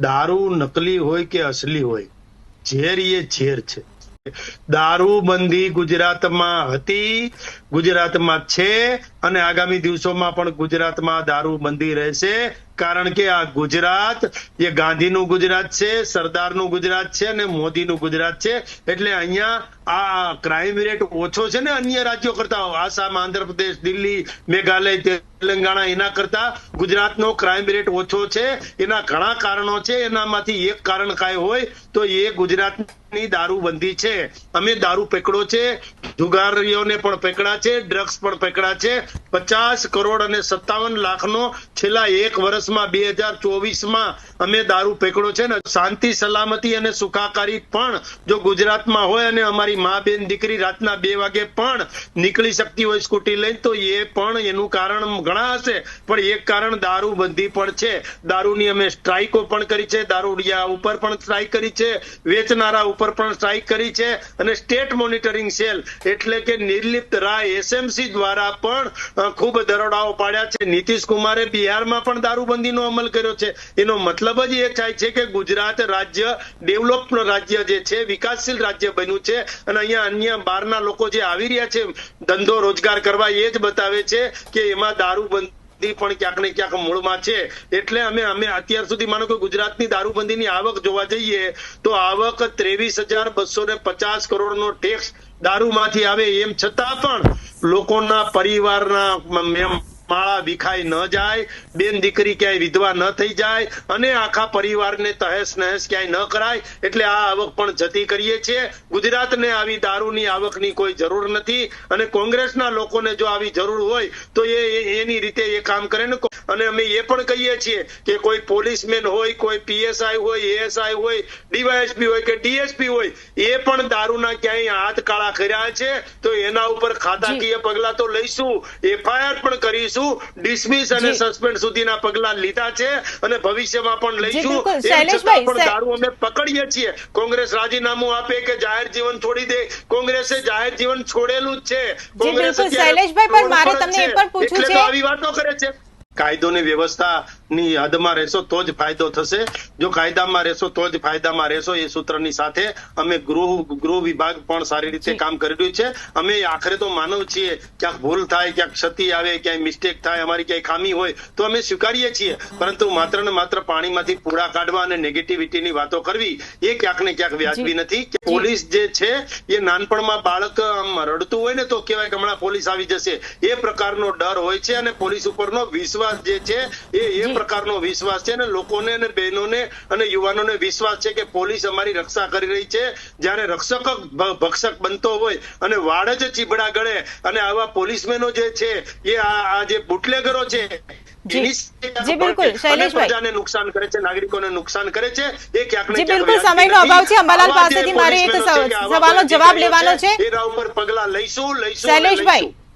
દારૂ નકલી હોય કે અસલી હોય? ઝેર એ ઝેર છે. દારૂબંધી ગુજરાતમાં હતી, ગુજરાતમાં છે અને આગામી દિવસોમાં પણ ગુજરાતમાં દારૂબંધી રહેશે. કારણ કે આ ગુજરાત, એ ગાંધીનું ગુજરાત છે, સરદારનું ગુજરાત છે અને મોદીનું ગુજરાત છે. એટલે અહીંયા આ ક્રાઇમ રેટ ઓછો છે ને અન્ય રાજ્યો કરતા. આસામ, આંધ્રપ્રદેશ, દિલ્હી, મેઘાલય, તેલંગાણા એના કરતા ગુજરાતનો ક્રાઇમ રેટ ઓછો છે. એના ઘણા કારણો છે. એનામાંથી એક કારણ કાંઈ હોય તો એ ગુજરાતની દારૂબંધી છે. અમે દારૂ પકડો છે. જુગારીઓને પણ પકડા છે. ડ્રગ્સ પણ પકડા છે. પચાસ કરોડ અને સત્તાવન લાખનો છેલ્લા એક વર્ષમાં બે હજાર ચોવીસમાં અમે દારૂ પેકડો છે ને, શાંતિ, સલામતી અને સુખાકારી પણ જો ગુજરાતમાં હોય અને અમારી મા બેન દીકરી રાતના બે વાગે પણ નીકળી શકતી હોય સ્કૂટી લઈને, તો એ પણ એનું કારણ ઘણા હશે. પણ એક કારણ દારૂબંધી પણ છે. દારૂની અમે સ્ટ્રાઇકો પણ કરી છે. દારૂડિયા ઉપર પણ સ્ટ્રાઇક કરી છે. વેચનારા ઉપર પણ સ્ટ્રાઇક કરી છે. અને સ્ટેટ મોનિટરિંગ સેલ એટલે કે નિર્લિપ્ત રાય એસએમસી દ્વારા પણ ખૂબ દરોડાઓ પાડ્યા છે. નીતિશ કુમારે બિહારમાં પણ દારૂબંધીનો અમલ કર્યો છે. એનો મતલબ જ એ થાય છે કે ગુજરાત રાજ્ય ડેવલપ રાજ્ય જે છે, વિકાસશીલ રાજ્ય બન્યું છે અને અહીંયા અન્ય બહારના લોકો જે આવી રહ્યા છે, ધંધો રોજગાર કરવા એ જ બતાવે છે કે એમાં દારૂબંધી પણ ક્યાંક ને ક્યાંક મૂળમાં છે. એટલે અમે અમે અત્યાર સુધી માનો કે ગુજરાતની દારૂબંધીની આવક જોવા જઈએ તો આવક ત્રેવીસ હજાર બસો ને પચાસ કરોડનો ટેક્સ દારૂમાંથી આવે એમ છતાં પણ લોકોના પરિવારના માળા વિખાઈ ન જાય બેન દીકરી ક્યાંય વિધવા ન થઈ જાય અને આખા પરિવારને તહેસ નહેસ ક્યાંય ન કરાય એટલે આ આવક પણ જતી કરીએ છીએ. ગુજરાતને આવી દારૂની આવકની કોઈ જરૂર નથી અને કોંગ્રેસના લોકોને જો આવી જરૂર હોય તો એ એની રીતે એ કામ કરે ને. અને અમે એ પણ કહીએ છીએ કે કોઈ પોલીસમેન હોય કોઈ પીએસઆઈ હોય એએસઆઈ હોય ડીવાયએસપી હોય કે ડીએસપી હોય એ પણ દારૂના ક્યાંય હાથ કાળા કર્યા છે તો એના ઉપર ખાતાકીય પગલા તો લઈશું. એફઆઈઆર પણ કરીશું. ડિસમિસ અને સસ્પેન્ડ સુધીના પગલા લીધા છે અને ભવિષ્યમાં પણ લઈશું. પણ દારૂ અમે પકડીએ છીએ. કોંગ્રેસ રાજીનામું આપે કે જાહેર જીવન છોડી દે? કોંગ્રેસે જાહેર જીવન છોડેલું જ છે. કોંગ્રેસ શૈલેષભાઈ, પણ મારે તમને એ પણ પૂછવું છે. આવી વાતો કરે છે. કાયદોની વ્યવસ્થાની હદમાં રહેશો તો જ ફાયદો થશે. જો કાયદામાં રહેશો તો જ ફાયદામાં રહેશો એ સૂત્રની સાથે અમે ગૃહ ગૃહ વિભાગ પણ સારી રીતે કામ કરી રહ્યું છે. અમે આખરે તો માનવ છીએ. ક્યાંક ભૂલ થાય ક્યાંક ક્ષતિ આવે ક્યાંય મિસ્ટેક થાય અમારી ક્યાંય ખામી હોય તો અમે સ્વીકારીએ છીએ. પરંતુ માત્ર ને માત્ર પાણીમાંથી પૂરા કાઢવા અને નેગેટિવિટીની વાતો કરવી એ ક્યાંક ને ક્યાંક વ્યાજબી નથી. કે પોલીસ જે છે એ નાનપણમાં બાળક આમ રડતું હોય ને તો કહેવાય કે હમણાં પોલીસ આવી જશે. એ પ્રકારનો ડર હોય છે અને પોલીસ ઉપરનો વિશ્વાસ જે છે એ. પ્રકારનો વિશ્વાસ છે અને લોકોને અને બહેનોને અને યુવાનોને વિશ્વાસ છે કે પોલીસ અમારી રક્ષા કરી રહી છે જ્યારે રક્ષક ભક્ષક બનતો હોય અને વાળ જ ચીબડા ગળે અને આવા પોલીસમેનો જે છે એ આ જે બુટલેગરો છે જી. બિલકુલ. શૈલેષભાઈ. નુકસાન કરે છે નાગરિકોને નુકસાન કરે છે એ ક્યાંક જી, બિલકુલ. સમયનો અભાવ છે. અંબાલાલ પાસેથી મારે એક પોલીસમેનો છે કે આવા સવાલનો જવાબ લેવાનો છે. એના ઉપર પગલા લઈશું લઈશું શૈલેષભાઈ લઈશું.